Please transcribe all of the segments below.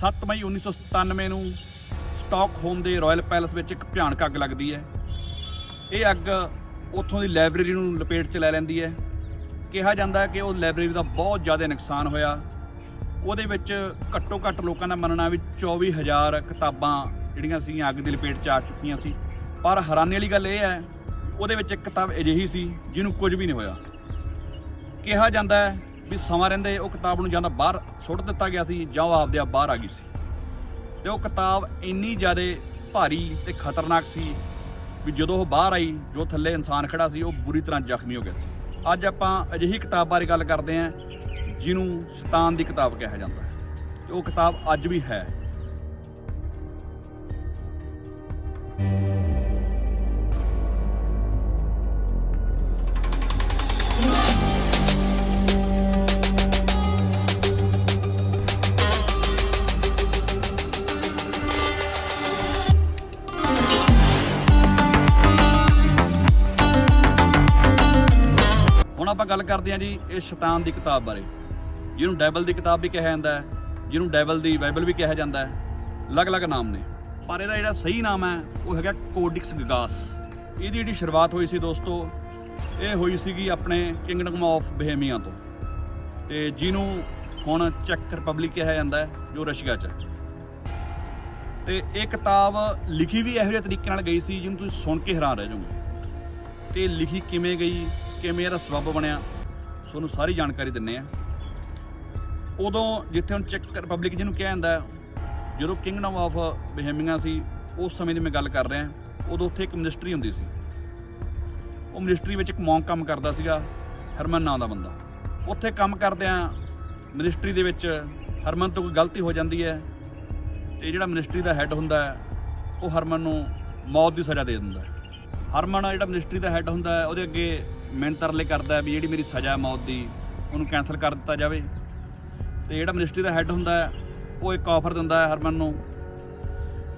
7 ਮਈ 1997 ਨੂੰ ਸਟਾਕਹੋਮ ਦੇ royal palace ਵਿੱਚ ਇੱਕ ਭਿਆਨਕ ਅੱਗ ਲੱਗਦੀ ਹੈ। ਇਹ ਅੱਗ ਉੱਥੋਂ ਦੀ ਲਾਇਬ੍ਰੇਰੀ ਨੂੰ ਲਪੇਟ 'ਚ ਲੈ ਲੈਂਦੀ ਹੈ। ਕਿਹਾ ਜਾਂਦਾ ਹੈ ਕਿ ਉਹ ਲਾਇਬ੍ਰੇਰੀ ਦਾ ਬਹੁਤ ਜ਼ਿਆਦਾ ਨੁਕਸਾਨ ਹੋਇਆ। ਉਹਦੇ ਵਿੱਚ ਘੱਟੋ ਘੱਟ ਲੋਕਾਂ ਦਾ ਮੰਨਣਾ ਵੀ 24000 ਕਿਤਾਬਾਂ ਜਿਹੜੀਆਂ ਸੀਗੀਆਂ ਅੱਗ ਦੀ ਲਪੇਟ 'ਚ ਆ ਚੁੱਕੀਆਂ ਸੀ। ਪਰ ਹੈਰਾਨੀ ਵਾਲੀ ਗੱਲ ਇਹ ਹੈ, ਉਹਦੇ ਵਿੱਚ ਇੱਕ ਕਿਤਾਬ ਅਜਿਹੀ ਸੀ ਜਿਹਨੂੰ ਕੁਝ ਵੀ ਨਹੀਂ ਹੋਇਆ। ਕਿਹਾ ਜਾਂਦਾ ਹੈ ਵੀ ਸਮਾਂ ਰਹਿੰਦੇ ਉਹ ਕਿਤਾਬ ਨੂੰ ਜਾਂ ਤਾਂ ਬਾਹਰ ਸੁੱਟ ਦਿੱਤਾ ਗਿਆ ਸੀ ਜਾਂ ਉਹ ਆਪਦੇ ਆਪ ਬਾਹਰ ਆ ਗਈ ਸੀ। ਤੇ ਉਹ ਕਿਤਾਬ ਇੰਨੀ ਜ਼ਿਆਦਾ ਭਾਰੀ ਤੇ ਖਤਰਨਾਕ ਸੀ ਵੀ ਜਦੋਂ ਉਹ ਬਾਹਰ ਆਈ, ਜੋ ਥੱਲੇ ਇਨਸਾਨ ਖੜਾ ਸੀ, ਉਹ ਬੁਰੀ ਤਰ੍ਹਾਂ ਜ਼ਖਮੀ ਹੋ ਗਿਆ ਸੀ। ਅੱਜ ਆਪਾਂ ਅਜਿਹੀ ਕਿਤਾਬ ਬਾਰੇ ਗੱਲ ਕਰਦੇ ਹਾਂ, ਜਿਹਨੂੰ ਸ਼ੈਤਾਨ ਦੀ ਕਿਤਾਬ ਕਿਹਾ ਜਾਂਦਾ ਹੈ। ਤੇ ਉਹ ਕਿਤਾਬ ਅੱਜ ਵੀ ਹੈ। ਗੱਲ ਕਰਦੇ ਹਾਂ ਜੀ, ਇਹ ਸ਼ੈਤਾਨ ਦੀ ਕਿਤਾਬ ਬਾਰੇ। ਜਿਹਨੂੰ ਡੈਵਲ ਦੀ ਕਿਤਾਬ ਵੀ ਕਿਹਾ ਜਾਂਦਾ ਹੈ, ਜਿਹਨੂੰ ਡੈਵਲ ਦੀ ਬਾਈਬਲ ਵੀ ਕਿਹਾ ਜਾਂਦਾ ਹੈ, ਅਲੱਗ-ਅਲੱਗ ਨਾਮ ਨੇ। ਪਰ ਇਹਦਾ ਜਿਹੜਾ ਸਹੀ ਨਾਮ ਹੈ, ਉਹ ਹੈਗਾ ਕੋਡਿਕਸ ਗਗਾਸ। ਇਹਦੀ ਜਿਹੜੀ ਸ਼ੁਰੂਆਤ ਹੋਈ ਸੀ ਦੋਸਤੋ, ਇਹ ਹੋਈ ਸੀਗੀ ਆਪਣੇ ਕਿੰਗਡਮ ਆਫ ਬਹਿਮੀਆ ਤੋਂ। ਤੇ ਜਿਹਨੂੰ ਹੁਣ ਚੈਕ ਰਿਪਬਲਿਕ ਕਿਹਾ ਜਾਂਦਾ ਹੈ, ਜੋ ਰਸ਼ੀਆ 'ਚ ਹੈ। ਤੇ ਇਹ ਕਿਤਾਬ ਲਿਖੀ ਵੀ ਇਹੋ ਜਿਹੇ ਤਰੀਕੇ ਨਾਲ ਗਈ ਸੀ, ਜਿਹਨੂੰ ਤੁਸੀਂ ਸੁਣ ਕੇ ਹੈਰਾਨ ਰਹਿ ਜਾਓਗੇ। ਤੇ ਲਿਖੀ ਕਿਵੇਂ ਗਈ? ਕਿਵੇਂ ਇਹਦਾ ਸਬੱਬ ਬਣਿਆ, ਤੁਹਾਨੂੰ ਸਾਰੀ ਜਾਣਕਾਰੀ ਦਿੰਨੇ ਆ। ਉਦੋਂ ਜਿੱਥੇ ਹੁਣ ਚੈੱਕ ਰਿਪਬਲਿਕ ਜਿਹਨੂੰ ਕਿਹਾ ਜਾਂਦਾ ਜਦੋਂ ਕਿੰਗਡਮ ਆਫ ਬਹਿਮੀਆ ਸੀ, ਉਸ ਸਮੇਂ ਦੀ ਮੈਂ ਗੱਲ ਕਰ ਰਿਹਾ, ਉਦੋਂ ਉੱਥੇ ਇੱਕ ਮਿਨਿਸਟਰੀ ਹੁੰਦੀ ਸੀ। ਉਹ ਮਿਨਿਸਟਰੀ ਵਿੱਚ ਇੱਕ ਮੌਂਕ ਕੰਮ ਕਰਦਾ ਸੀਗਾ, ਹਰਮਨ ਨਾਂ ਦਾ ਬੰਦਾ। ਉੱਥੇ ਕੰਮ ਕਰਦਿਆਂ ਮਿਨਿਸਟਰੀ ਦੇ ਵਿੱਚ ਹਰਮਨ ਤੋਂ ਕੋਈ ਗਲਤੀ ਹੋ ਜਾਂਦੀ ਹੈ, ਤੇ ਜਿਹੜਾ ਮਿਨਿਸਟਰੀ ਦਾ ਹੈੱਡ ਹੁੰਦਾ ਹੈ, ਉਹ ਹਰਮਨ ਨੂੰ ਮੌਤ ਦੀ ਸਜ਼ਾ ਦੇ ਦਿੰਦਾ ਹੈ। ਹਰਮਨ ਜਿਹੜਾ ਮਿਨਿਸਟਰੀ ਦਾ ਹੈੱਡ ਹੁੰਦਾ ਹੈ, ਉਹਦੇ ਅੱਗੇ ਮਿਹਨਤ ਤਰਲੇ ਕਰਦਾ ਵੀ ਜਿਹੜੀ ਮੇਰੀ ਸਜ਼ਾ ਹੈ ਮੌਤ ਦੀ, ਉਹਨੂੰ ਕੈਨਸਲ ਕਰ ਦਿੱਤਾ ਜਾਵੇ। ਤੇ ਜਿਹੜਾ ਮਿਨਿਸਟਰੀ ਦਾ ਹੈੱਡ ਹੁੰਦਾ ਉਹ ਇੱਕ ਆਫਰ ਦਿੰਦਾ ਹੈ ਹਰਮਨ ਨੂੰ।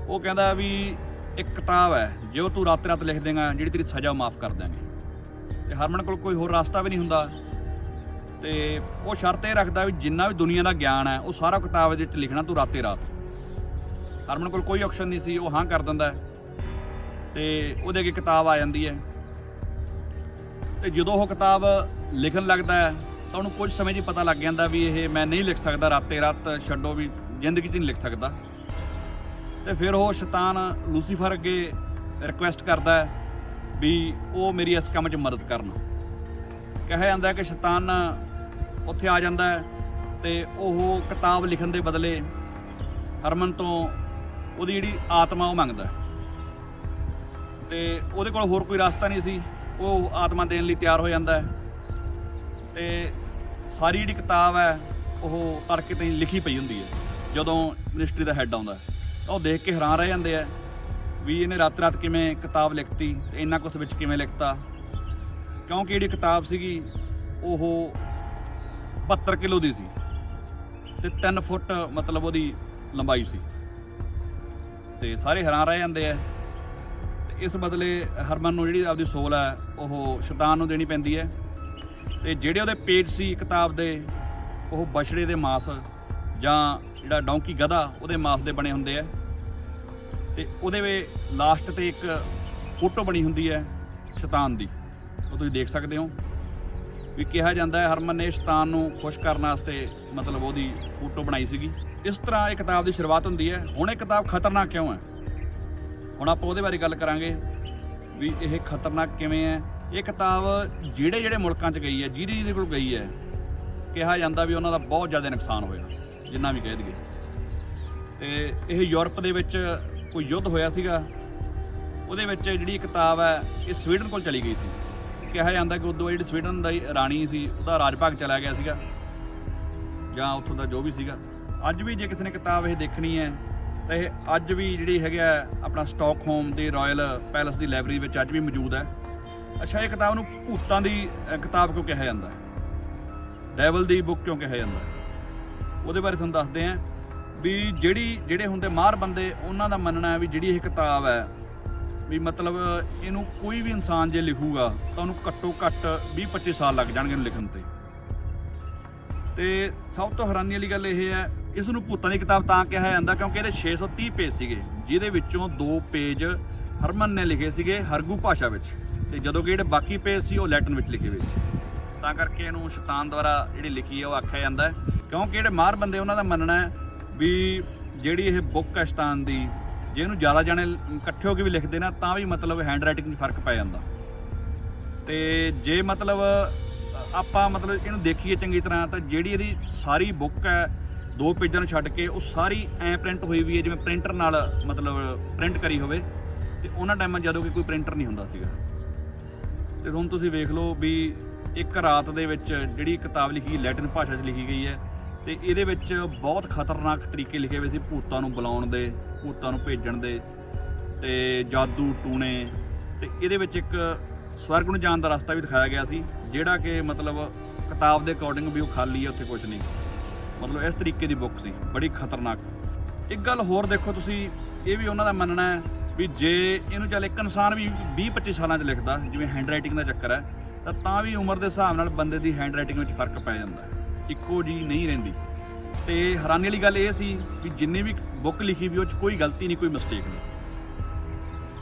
ਉਹ ਕਹਿੰਦਾ ਵੀ ਇੱਕ ਕਿਤਾਬ ਹੈ, ਜੇ ਉਹ ਤੂੰ ਰਾਤ ਰਾਤ ਲਿਖ ਦੇਗਾ, ਜਿਹੜੀ ਤੇਰੀ ਸਜ਼ਾ ਉਹ ਮਾਫ ਕਰ ਦਿਆਂਗੇ। ਤੇ ਹਰਮਨ ਕੋਲ ਕੋਈ ਹੋਰ ਰਸਤਾ ਵੀ ਨਹੀਂ ਹੁੰਦਾ। ਤੇ ਉਹ ਸ਼ਰਤ ਇਹ ਰੱਖਦਾ ਵੀ ਜਿੰਨਾ ਵੀ ਦੁਨੀਆ ਦਾ ਗਿਆਨ ਹੈ, ਉਹ ਸਾਰਾ ਕਿਤਾਬ ਦੇ ਵਿੱਚ ਲਿਖਣਾ ਤੂੰ ਰਾਤੇ ਰਾਤ। ਹਰਮਨ ਕੋਲ ਕੋਈ ਆਪਸ਼ਨ ਨਹੀਂ ਸੀ, ਉਹ ਹਾਂ ਕਰ ਦਿੰਦਾ ਹੈ। ਤੇ ਉਹਦੇ ਅੱਗੇ ਕਿਤਾਬ ਆ ਜਾਂਦੀ ਹੈ। ਤੇ ਜਦੋਂ ਉਹ ਕਿਤਾਬ ਲਿਖਣ ਲੱਗਦਾ ਹੈ, ਤਾਂ ਉਹਨੂੰ ਕੁਝ ਸਮੇਂ 'ਚ ਪਤਾ ਲੱਗ ਜਾਂਦਾ ਵੀ ਇਹ ਮੈਂ ਨਹੀਂ ਲਿਖ ਸਕਦਾ, ਰਾਤੇ ਰਾਤ ਛੱਡੋ ਵੀ ਜ਼ਿੰਦਗੀ 'ਚ ਨਹੀਂ ਲਿਖ ਸਕਦਾ। ਤੇ ਫਿਰ ਉਹ ਸ਼ੈਤਾਨ ਲੂਸੀਫਰ ਅੱਗੇ ਰਿਕੁਐਸਟ ਕਰਦਾ ਹੈ ਵੀ ਉਹ ਮੇਰੀ ਇਸ ਕੰਮ 'ਚ ਮਦਦ ਕਰਨ। ਕਿਹਾ ਜਾਂਦਾ ਕਿ ਸ਼ੈਤਾਨ ਉੱਥੇ ਆ ਜਾਂਦਾ ਹੈ ਤੇ ਉਹ ਕਿਤਾਬ ਲਿਖਣ ਦੇ ਬਦਲੇ ਹਰਮਨ ਤੋਂ ਉਹਦੀ ਜਿਹੜੀ ਆਤਮਾ ਉਹ ਮੰਗਦਾ ਹੈ। ਤੇ ਉਹਦੇ ਕੋਲ ਹੋਰ ਕੋਈ ਰਸਤਾ ਨਹੀਂ ਸੀ। ਉਹ ਆਤਮਾ ਦੇਣ ਲਈ ਤਿਆਰ ਹੋ ਜਾਂਦਾ ਹੈ। ਤੇ ਸਾਰੀ ਜਿਹੜੀ ਕਿਤਾਬ ਹੈ, ਉਹ ਤੜਕੇ ਤੇ ਲਿਖੀ ਪਈ ਹੁੰਦੀ ਹੈ। ਜਦੋਂ ਮਿਨਿਸਟਰੀ ਦਾ ਹੈੱਡ ਆਉਂਦਾ ਤਾਂ ਉਹ ਦੇਖ ਕੇ ਹੈਰਾਨ ਰਹਿ ਜਾਂਦੇ ਆ ਵੀ ਇਹਨੇ ਰਾਤ ਰਾਤ ਕਿਵੇਂ ਕਿਤਾਬ ਲਿਖਤੀ ਤੇ ਇੰਨਾ ਕੁਝ ਵਿੱਚ ਕਿਵੇਂ ਲਿਖਤਾ। ਕਿਉਂਕਿ ਜਿਹੜੀ ਕਿਤਾਬ ਸੀਗੀ, ਉਹ 72 ਕਿਲੋ ਦੀ ਸੀ ਤੇ 3 ਫੁੱਟ ਮਤਲਬ ਉਹਦੀ ਲੰਬਾਈ ਸੀ। ਤੇ ਸਾਰੇ ਹੈਰਾਨ ਰਹਿ ਜਾਂਦੇ ਆ ਇਸ ਬਦਲੇ ਹਰਮਨ ਨੂੰ ਜਿਹੜੀ ਆਪਦੀ ਸੋਲ ਹੈ, ਉਹ ਸ਼ੈਤਾਨ ਨੂੰ ਦੇਣੀ ਪੈਂਦੀ ਹੈ। ਤੇ ਜਿਹੜੇ ਉਹਦੇ ਪੇਜ ਸੀ, ਕਿਤਾਬ ਦੇ, ਉਹ ਬਛੜੇ ਦੇ ਮਾਸ ਜਾਂ ਜਿਹੜਾ ਡੌਂਕੀ ਗਧਾ, ਉਹਦੇ ਮਾਸ ਦੇ ਬਣੇ ਹੁੰਦੇ ਆ। ਤੇ ਉਹਦੇ ਵੇ ਲਾਸਟ ਤੇ ਇੱਕ ਫੋਟੋ ਬਣੀ ਹੁੰਦੀ ਹੈ, ਸ਼ੈਤਾਨ ਦੀ। ਉਹ ਤੁਸੀਂ ਦੇਖ ਸਕਦੇ ਹੋ ਵੀ ਕਿਹਾ ਜਾਂਦਾ ਹੈ, ਹਰਮਨ ਨੇ ਸ਼ੈਤਾਨ ਨੂੰ ਖੁਸ਼ ਕਰਨ ਵਾਸਤੇ ਮਤਲਬ ਉਹਦੀ ਫੋਟੋ ਬਣਾਈ ਸੀਗੀ। ਇਸ ਤਰ੍ਹਾਂ ਇਹ ਕਿਤਾਬ ਦੀ ਸ਼ੁਰੂਆਤ ਹੁੰਦੀ ਹੈ। ਹੁਣ ਇਹ ਕਿਤਾਬ ਖਤਰਨਾਕ ਕਿਉਂ ਹੈ? ਹੁਣ ਆਪਾਂ ਉਹਦੇ ਬਾਰੇ ਗੱਲ ਕਰਾਂਗੇ ਵੀ ਇਹ ਖਤਰਨਾਕ ਕਿਵੇਂ ਹੈ। ਇਹ ਕਿਤਾਬ ਜਿਹੜੇ ਜਿਹੜੇ ਮੁਲਕਾਂ 'ਚ ਗਈ ਹੈ, ਜਿਹਦੀ ਜਿਹਦੇ ਕੋਲ ਗਈ ਹੈ, ਕਿਹਾ ਜਾਂਦਾ ਵੀ ਉਹਨਾਂ ਦਾ ਬਹੁਤ ਜ਼ਿਆਦਾ ਨੁਕਸਾਨ ਹੋਇਆ, ਜਿੰਨਾ ਵੀ ਕਹਿ ਦਈਏ। ਤੇ ਇਹ ਯੂਰਪ ਦੇ ਵਿੱਚ ਕੋਈ ਯੁੱਧ ਹੋਇਆ ਸੀਗਾ, ਉਹਦੇ ਵਿੱਚ ਜਿਹੜੀ ਕਿਤਾਬ ਹੈ, ਇਹ ਸਵੀਡਨ ਕੋਲ ਚਲੀ ਗਈ ਸੀ। ਕਿਹਾ ਜਾਂਦਾ ਕਿ ਉਦੋਂ ਜਿਹੜੀ ਸਵੀਡਨ ਦੀ ਰਾਣੀ ਸੀ, ਉਹਦਾ ਰਾਜ ਭਾਗ ਚਲਾ ਗਿਆ ਸੀਗਾ, ਜਾਂ ਉੱਥੋਂ ਦਾ ਜੋ ਵੀ ਸੀਗਾ। ਅੱਜ ਵੀ ਜੇ ਕਿਸੇ ਨੇ ਕਿਤਾਬ ਇਹ ਦੇਖਣੀ ਹੈ ਤਾਂ ਇਹ ਅੱਜ ਵੀ ਜਿਹੜੀ ਹੈਗਾ ਆਪਣਾ ਸਟਾਕਹੋਮ ਦੇ ਰਾਇਲ ਪੈਲਸ ਦੀ ਲਾਇਬ੍ਰੇਰੀ ਵਿੱਚ ਅੱਜ ਵੀ ਮੌਜੂਦ ਹੈ। ਅੱਛਾ, ਇਹ ਕਿਤਾਬ ਨੂੰ ਭੂਤਾਂ ਦੀ ਕਿਤਾਬ ਕਿਉਂ ਕਿਹਾ ਜਾਂਦਾ ਹੈ? ਡੈਵਲ ਦੀ ਬੁੱਕ ਕਿਉਂ ਕਿਹਾ ਜਾਂਦਾ ਹੈ? ਉਹਦੇ ਬਾਰੇ ਤੁਹਾਨੂੰ ਦੱਸਦੇ ਹਾਂ ਵੀ ਜਿਹੜੀ, ਜਿਹੜੇ ਹੁੰਦੇ ਮਾਹਰ ਬੰਦੇ, ਉਹਨਾਂ ਦਾ ਮੰਨਣਾ ਹੈ ਵੀ ਜਿਹੜੀ ਇਹ ਕਿਤਾਬ ਹੈ, ਵੀ ਮਤਲਬ ਇਹਨੂੰ ਕੋਈ ਵੀ ਇਨਸਾਨ ਜੇ ਲਿਖੂਗਾ, ਤਾਂ ਉਹਨੂੰ ਘੱਟੋ ਘੱਟ 20 25 ਸਾਲ ਲੱਗ ਜਾਣਗੇ ਇਹਨੂੰ ਲਿਖਣ ਤੇ। ਤੇ ਸਭ ਤੋਂ ਹੈਰਾਨੀ ਵਾਲੀ ਗੱਲ ਇਹ ਹੈ ਇਸ ਨੂੰ ਭੂਤਾਂ ਦੀ ਕਿਤਾਬ ਤਾਂ ਕਿਹਾ ਜਾਂਦਾ ਕਿਉਂਕਿ ਇਹਦੇ 630 ਪੇਜ ਸੀਗੇ, ਜਿਹਦੇ ਵਿੱਚੋਂ ਦੋ ਪੇਜ ਹਰਮਨ ਨੇ ਲਿਖੇ ਸੀਗੇ ਹਰਗੂ ਭਾਸ਼ਾ ਵਿੱਚ। ਤੇ ਜਦੋਂ ਕਿ ਜਿਹੜੇ ਬਾਕੀ ਪੇਜ ਸੀ, ਉਹ ਲੈਟਿਨ ਵਿੱਚ ਲਿਖੇ ਹੋਏ ਸੀ। ਤਾਂ ਕਰਕੇ ਇਹਨੂੰ ਸ਼ੈਤਾਨ ਦੁਆਰਾ ਜਿਹੜੀ ਲਿਖੀ ਹੈ ਉਹ ਆਖਿਆ ਜਾਂਦਾ ਹੈ। ਕਿਉਂਕਿ ਜਿਹੜੇ ਮਾਰ ਬੰਦੇ, ਉਹਨਾਂ ਦਾ ਮੰਨਣਾ ਹੈ ਵੀ ਜਿਹੜੀ ਇਹ ਬੁੱਕ ਹੈ ਸ਼ੈਤਾਨ ਦੀ, ਜੇ ਇਹਨੂੰ ਜ਼ਿਆਦਾ ਜਾਣੇ ਇਕੱਠੇ ਹੋ ਕੇ ਵੀ ਲਿਖਦੇ ਨਾ, ਤਾਂ ਵੀ ਮਤਲਬ ਹੈਂਡ ਰਾਈਟਿੰਗ 'ਚ ਫ਼ਰਕ ਪੈ ਜਾਂਦਾ। ਤੇ ਜੇ ਮਤਲਬ ਆਪਾਂ ਮਤਲਬ ਇਹਨੂੰ ਦੇਖੀਏ ਚੰਗੀ ਤਰ੍ਹਾਂ, ਤਾਂ ਜਿਹੜੀ ਇਹਦੀ ਸਾਰੀ ਬੁੱਕ ਹੈ ਦੋ ਪੇਜਾਂ ਨੂੰ ਛੱਡ ਕੇ ਉਹ ਸਾਰੀ ਐ ਪ੍ਰਿੰਟ ਹੋਈ ਵੀ ਹੈ, ਜਿਵੇਂ ਪ੍ਰਿੰਟਰ ਨਾਲ ਮਤਲਬ ਪ੍ਰਿੰਟ ਕਰੀ ਹੋਵੇ, ਤੇ ਉਹਨਾਂ ਟਾਈਮਾਂ ਜਦੋਂ ਕਿ ਕੋਈ ਪ੍ਰਿੰਟਰ ਨਹੀਂ ਹੁੰਦਾ ਸੀਗਾ। ਤੇ ਹੁਣ ਤੁਸੀਂ ਵੇਖ ਲਓ ਵੀ ਇੱਕ ਰਾਤ ਦੇ ਵਿੱਚ ਜਿਹੜੀ ਕਿਤਾਬ ਲਿਖੀ, ਲੈਟਿਨ ਭਾਸ਼ਾ 'ਚ ਲਿਖੀ ਗਈ ਹੈ, ਤੇ ਇਹਦੇ ਵਿੱਚ ਬਹੁਤ ਖਤਰਨਾਕ ਤਰੀਕੇ ਲਿਖੇ ਹੋਏ ਸੀ, ਭੂਤਾਂ ਨੂੰ ਬੁਲਾਉਣ ਦੇ, ਭੂਤਾਂ ਨੂੰ ਭੇਜਣ ਦੇ, ਤੇ ਜਾਦੂ ਟੂਣੇ, ਤੇ ਇਹਦੇ ਵਿੱਚ ਇੱਕ ਸਵਰਗ ਨੂੰ ਜਾਣ ਦਾ ਰਸਤਾ ਵੀ ਦਿਖਾਇਆ ਗਿਆ ਸੀ, ਜਿਹੜਾ ਕਿ ਮਤਲਬ ਕਿਤਾਬ ਦੇ ਅਕੋਰਡਿੰਗ ਵੀ ਉਹ ਖਾਲੀ ਹੈ, ਉੱਥੇ ਕੁਝ ਨਹੀਂ। ਮਤਲਬ ਇਸ ਤਰੀਕੇ ਦੀ ਬੁੱਕ ਸੀ, ਬੜੀ ਖਤਰਨਾਕ। ਇੱਕ ਗੱਲ ਹੋਰ ਦੇਖੋ ਤੁਸੀਂ, ਇਹ ਵੀ ਉਹਨਾਂ ਦਾ ਮੰਨਣਾ ਹੈ ਵੀ ਜੇ ਇਹਨੂੰ ਚੱਲ ਇੱਕ ਇਨਸਾਨ ਵੀ 20 25 ਸਾਲਾਂ 'ਚ ਲਿਖਦਾ, ਜਿਵੇਂ ਹੈਂਡ ਰਾਈਟਿੰਗ ਦਾ ਚੱਕਰ ਹੈ, ਤਾਂ ਤਾਂ ਵੀ ਉਮਰ ਦੇ ਹਿਸਾਬ ਨਾਲ ਬੰਦੇ ਦੀ ਹੈਂਡ ਰਾਈਟਿੰਗ ਵਿੱਚ ਫ਼ਰਕ ਪੈ ਜਾਂਦਾ ਇੱਕੋ ਜੀ ਨਹੀਂ ਰਹਿੰਦੀ। ਤੇ ਹੈਰਾਨੀ ਵਾਲੀ ਗੱਲ ਇਹ ਸੀ ਵੀ ਜਿੰਨੀ ਵੀ ਬੁੱਕ ਲਿਖੀ ਵੀ, ਉਹ 'ਚ ਕੋਈ ਗਲਤੀ ਨਹੀਂ, ਕੋਈ ਮਿਸਟੇਕ ਨਹੀਂ।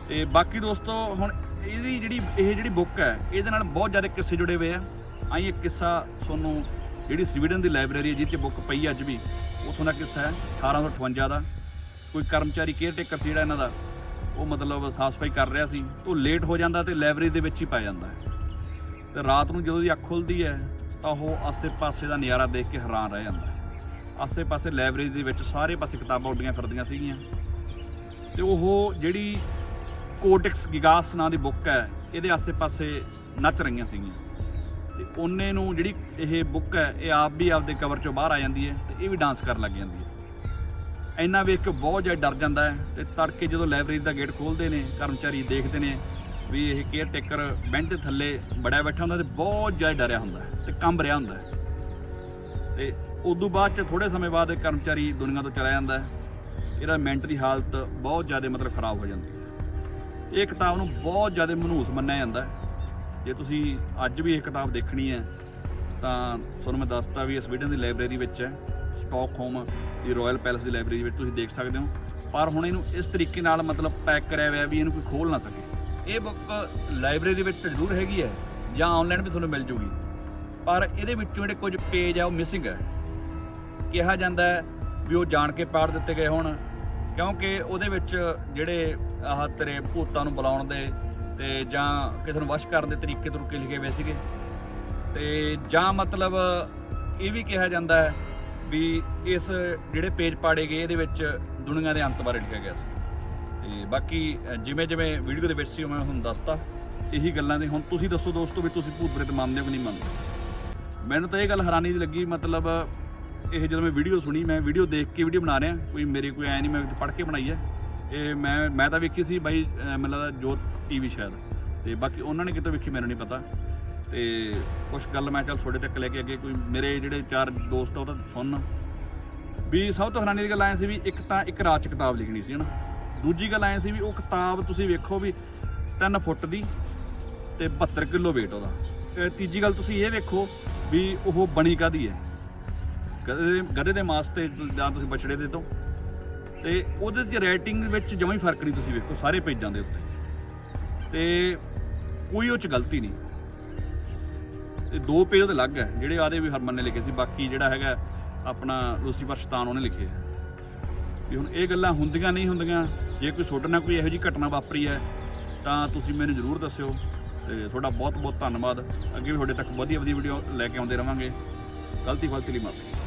ਤੇ ਬਾਕੀ ਦੋਸਤੋ, ਹੁਣ ਇਹਦੀ ਜਿਹੜੀ, ਇਹ ਜਿਹੜੀ ਬੁੱਕ ਹੈ, ਇਹਦੇ ਨਾਲ ਬਹੁਤ ਜ਼ਿਆਦਾ ਕਿੱਸੇ ਜੁੜੇ ਹੋਏ ਆ। ਆਈ ਇੱਕ ਕਿੱਸਾ ਤੁਹਾਨੂੰ ਜਿਹੜੀ ਸਵੀਡਨ ਦੀ ਲਾਇਬ੍ਰੇਰੀ ਹੈ ਜਿਹ 'ਚ ਬੁੱਕ ਪਈ ਅੱਜ ਵੀ, ਉਥੋਂ ਦਾ ਕਿੱਸਾ ਹੈ 1858 ਦਾ। ਕੋਈ ਕਰਮਚਾਰੀ ਕੇਅਰ ਟੇਕਰ ਸੀ ਜਿਹੜਾ ਇਹਨਾਂ ਦਾ, ਉਹ ਮਤਲਬ ਸਾਫ਼ ਸਫ਼ਾਈ ਕਰ ਰਿਹਾ ਸੀ। ਉਹ ਲੇਟ ਹੋ ਜਾਂਦਾ ਤੇ ਲਾਇਬ੍ਰੇਰੀ ਦੇ ਵਿੱਚ ਹੀ ਪੈ ਜਾਂਦਾ ਹੈ। ਤੇ ਰਾਤ ਨੂੰ ਜਦੋਂ ਦੀ ਅੱਖ ਖੁੱਲਦੀ ਹੈ, ਤਾਂ ਉਹ ਆਸੇ-ਪਾਸੇ ਦਾ ਨਜ਼ਾਰਾ ਦੇਖ ਕੇ ਹੈਰਾਨ ਰਹਿ ਜਾਂਦਾ ਆਸੇ-ਪਾਸੇ ਲਾਇਬ੍ਰੇਰੀ ਦੇ ਵਿੱਚ ਸਾਰੇ ਪਾਸੇ ਕਿਤਾਬਾਂ ਉੱਡੀਆਂ ਫਿਰਦੀਆਂ ਸੀਗੀਆਂ। ਤੇ ਉਹ ਜਿਹੜੀ ਕੋਟਿਕਸ ਗਿਗਾਸ ਨਾਂ ਦੀ ਬੁੱਕ ਹੈ, ਇਹਦੇ ਆਸੇ-ਪਾਸੇ ਨੱਚ ਰਹੀਆਂ ਸੀਗੀਆਂ। ਤੇ ਉਹਨੇ ਨੂੰ ਜਿਹੜੀ ਇਹ ਬੁੱਕ ਹੈ, ਇਹ ਆਪ ਵੀ ਆਪਦੇ ਕਵਰ ਚੋਂ ਬਾਹਰ ਆ ਜਾਂਦੀ ਹੈ ਤੇ ਇਹ ਵੀ ਡਾਂਸ ਕਰਨ ਲੱਗ ਜਾਂਦੀ ਹੈ। ਇੰਨਾ ਵੇਖ ਕੇ ਬਹੁਤ ਜ਼ਿਆਦਾ ਡਰ ਜਾਂਦਾ ਹੈ ਤੇ ਤੜਕੇ ਜਦੋਂ ਲਾਇਬ੍ਰੇਰੀ ਦਾ ਗੇਟ ਖੋਲਦੇ ਨੇ, ਕਰਮਚਾਰੀ ਦੇਖਦੇ ਨੇ ਵੀ ਇਹ ਕੇਅਰ ਟੇਕਰ ਬੈਂਚ ਦੇ ਥੱਲੇ ਬੜਿਆ ਬੈਠਾ ਹੁੰਦਾ ਤੇ ਬਹੁਤ ਜ਼ਿਆਦਾ ਡਰਿਆ ਹੁੰਦਾ ਹੈ ਤੇ ਕੰਬ ਰਿਹਾ ਹੁੰਦਾ ਹੈ। ਤੇ ਉਦੋਂ ਬਾਅਦ ਚ ਥੋੜੇ ਸਮੇਂ ਬਾਅਦ ਇਹ ਕਰਮਚਾਰੀ ਦੁਨੀਆ ਤੋਂ ਚਲਾ ਜਾਂਦਾ ਇਹਦਾ ਮੈਂਟਲੀ ਹਾਲਤ ਬਹੁਤ ਜ਼ਿਆਦਾ ਮਤਲਬ ਖਰਾਬ ਹੋ ਜਾਂਦੀ ਹੈ। ਇਹ ਕਿਤਾਬ ਨੂੰ ਬਹੁਤ ਜ਼ਿਆਦਾ ਮਨਹੂਸ ਮੰਨਿਆ ਜਾਂਦਾ ਹੈ। ਜੇ ਤੁਸੀਂ ਅੱਜ ਵੀ ਇਹ ਕਿਤਾਬ ਦੇਖਣੀ ਹੈ, ਤਾਂ ਤੁਹਾਨੂੰ ਮੈਂ ਦੱਸਤਾ ਵੀ ਇਹ ਸਵੀਡਨ ਦੀ ਲਾਇਬ੍ਰੇਰੀ ਵਿੱਚ ਹੈ, ਸਟਾਕਹੋਮ ਦੀ ਰਾਇਲ ਪੈਲੇਸ ਦੀ ਲਾਇਬ੍ਰੇਰੀ ਵਿੱਚ ਤੁਸੀਂ ਦੇਖ ਸਕਦੇ ਹੋ। ਪਰ ਹੁਣ ਇਹਨੂੰ ਇਸ ਤਰੀਕੇ ਨਾਲ ਮਤਲਬ ਪੈਕ ਕਰਿਆ ਹੋਇਆ ਵੀ ਇਹਨੂੰ ਕੋਈ ਖੋਲ ਨਾ ਸਕੇ। ਇਹ ਬੁੱਕ ਲਾਇਬ੍ਰੇਰੀ ਵਿੱਚ ਜ਼ਰੂਰ ਹੈਗੀ ਹੈ, ਜਾਂ ਆਨਲਾਈਨ ਵੀ ਤੁਹਾਨੂੰ ਮਿਲ ਜੂਗੀ। ਪਰ ਇਹਦੇ ਵਿੱਚੋਂ ਜਿਹੜੇ ਕੁਝ ਪੇਜ ਆ, ਉਹ ਮਿਸਿੰਗ ਹੈ। ਕਿਹਾ ਜਾਂਦਾ ਹੈ ਵੀ ਉਹ ਜਾਣ ਕੇ ਪਾੜ ਦਿੱਤੇ ਗਏ ਹੋਣ, ਕਿਉਂਕਿ ਉਹਦੇ ਵਿੱਚ ਜਿਹੜੇ ਆਹ ਤੇਰੇ ਭੂਤਾਂ ਨੂੰ ਬੁਲਾਉਣ ਦੇ ਤੇ ਜਾਂ ਕਿਸੇ ਨੂੰ ਵਸ਼ ਕਰਨ ਦੇ ਤਰੀਕੇ ਤੁਰਕੇ ਲਿਖੇ ਹੋਏ ਸੀਗੇ। ਤੇ ਜਾਂ ਮਤਲਬ ਇਹ ਵੀ ਕਿਹਾ ਜਾਂਦਾ ਹੈ ਵੀ ਇਸ ਜਿਹੜੇ ਪੇਜ ਪਾੜੇ ਗਏ ਇਹਦੇ ਵਿੱਚ ਦੁਨੀਆ ਦੇ ਅੰਤ ਬਾਰੇ ਲਿਖਿਆ ਗਿਆ ਸੀ। ਤੇ ਬਾਕੀ ਜਿਵੇਂ ਜਿਵੇਂ ਵੀਡੀਓ ਦੇ ਵਿੱਚ ਸੀ ਉਹ ਮੈਂ ਤੁਹਾਨੂੰ ਦੱਸਤਾ। ਇਹੀ ਗੱਲਾਂ ਨੇ। ਹੁਣ ਤੁਸੀਂ ਦੱਸੋ ਦੋਸਤੋ ਵੀ ਤੁਸੀਂ ਭੂਤ ਪ੍ਰੇਤ ਮੰਨਦੇ ਹੋ ਨਹੀਂ ਮੰਨਦੇ? ਮੈਨੂੰ ਤਾਂ ਇਹ ਗੱਲ ਹੈਰਾਨੀ ਦੀ ਲੱਗੀ, ਮਤਲਬ ਇਹ ਜਦੋਂ ਮੈਂ ਵੀਡੀਓ ਸੁਣੀ, ਮੈਂ ਵੀਡੀਓ ਦੇਖ ਕੇ ਵੀਡੀਓ ਬਣਾ ਰਿਹਾ। ਕੋਈ ਮੇਰੇ ਕੋਈ ਐ ਨਹੀਂ, ਮੈਂ ਪੜ੍ਹ ਕੇ ਬਣਾਈ ਹੈ। ਇਹ ਮੈਂ ਮੈਂ ਤਾਂ ਵੇਖੀ ਸੀ, ਬਾਈ ਮਤਲਬ ਜੋਤ ਲੱਗਦਾ ਜੋਤ ਸ਼ਾਇਦ। ਤੇ ਬਾਕੀ ਉਹਨਾਂ ਨੇ ਕਿਤੋਂ ਵੇਖੀ, ਮੈਨੂੰ ਨਹੀਂ ਪਤਾ। ਤੇ ਕੁਝ ਗੱਲ ਮੈਂ ਚੱਲ ਤੁਹਾਡੇ ਤੱਕ ਲੈ ਕੇ ਅੱਗੇ ਕੋਈ ਮੇਰੇ ਜਿਹੜੇ ਚਾਰ ਦੋਸਤ ਆ, ਉਹ ਤਾਂ ਸੁਣਨ ਵੀ ਸਭ ਤੋਂ ਹੈਰਾਨੀ ਦੀ ਗੱਲ ਐ ਸੀ ਵੀ ਇੱਕ ਤਾਂ ਇੱਕ ਰਾਤ ਚ ਕਿਤਾਬ ਲਿਖਣੀ ਸੀ, ਹਨਾ? ਦੂਜੀ ਗੱਲ ਐ ਸੀ ਵੀ ਉਹ ਕਿਤਾਬ ਤੁਸੀਂ ਵੇਖੋ ਵੀ 3 ਫੁੱਟ ਦੀ ਤੇ 72 ਕਿਲੋ weight ਉਹਦਾ। ਤੇ ਤੀਜੀ ਗੱਲ ਤੁਸੀਂ ਇਹ ਵੇਖੋ ਵੀ ਉਹ ਬਣੀ ਕਾਦੀ ਹੈ? ਗਧੇ ਦੇ ਗਧੇ ਦੇ ਮਾਸ ਤੇ ਜਾਂ ਤੁਸੀਂ ਬਛੜੇ ਦੇ ਤੋਂ ਤੇ ਉਹਦੇ ਦੀ ਰੇਟਿੰਗ ਵਿੱਚ ਜਮਾਂ ਹੀ ਫ਼ਰਕ ਨਹੀਂ ਤੁਸੀਂ ਵੇਖੋ, ਸਾਰੇ ਪੇਜਾਂ ਦੇ ਉੱਤੇ। ਤੇ ਕੋਈ ਉਹ ਚ ਗਲਤੀ ਨਹੀਂ। ਤੇ ਦੋ ਪੇਜ ਉਹਦੇ ਅਲੱਗ ਹੈ, ਜਿਹੜੇ ਆਦੇ ਵੀ ਹਰਮਨ ਨੇ ਲਿਖੇ ਸੀ, ਬਾਕੀ ਜਿਹੜਾ ਹੈਗਾ ਆਪਣਾ ਲੂਸੀਫਰ ਸ਼ੈਤਾਨ ਉਹਨੇ ਲਿਖੇ ਹੈ ਵੀ ਹੁਣ ਇਹ ਗੱਲਾਂ ਹੁੰਦੀਆਂ ਨਹੀਂ ਹੁੰਦੀਆਂ, ਜੇ ਕੋਈ ਤੁਹਾਡੇ ਨਾਲ ਕੋਈ ਇਹੋ ਜਿਹੀ ਘਟਨਾ ਵਾਪਰੀ ਹੈ, ਤਾਂ ਤੁਸੀਂ ਮੈਨੂੰ ਜ਼ਰੂਰ ਦੱਸਿਓ। ਤੇ ਤੁਹਾਡਾ ਬਹੁਤ ਬਹੁਤ ਧੰਨਵਾਦ। ਅੱਗੇ ਵੀ ਤੁਹਾਡੇ ਤੱਕ ਵਧੀਆ ਵਧੀਆ ਵੀਡੀਓ ਲੈ ਕੇ ਆਉਂਦੇ ਰਵਾਂਗੇ। ਗਲਤੀ ਫਲਤੀ ਲਈ ਮਾਫੀ।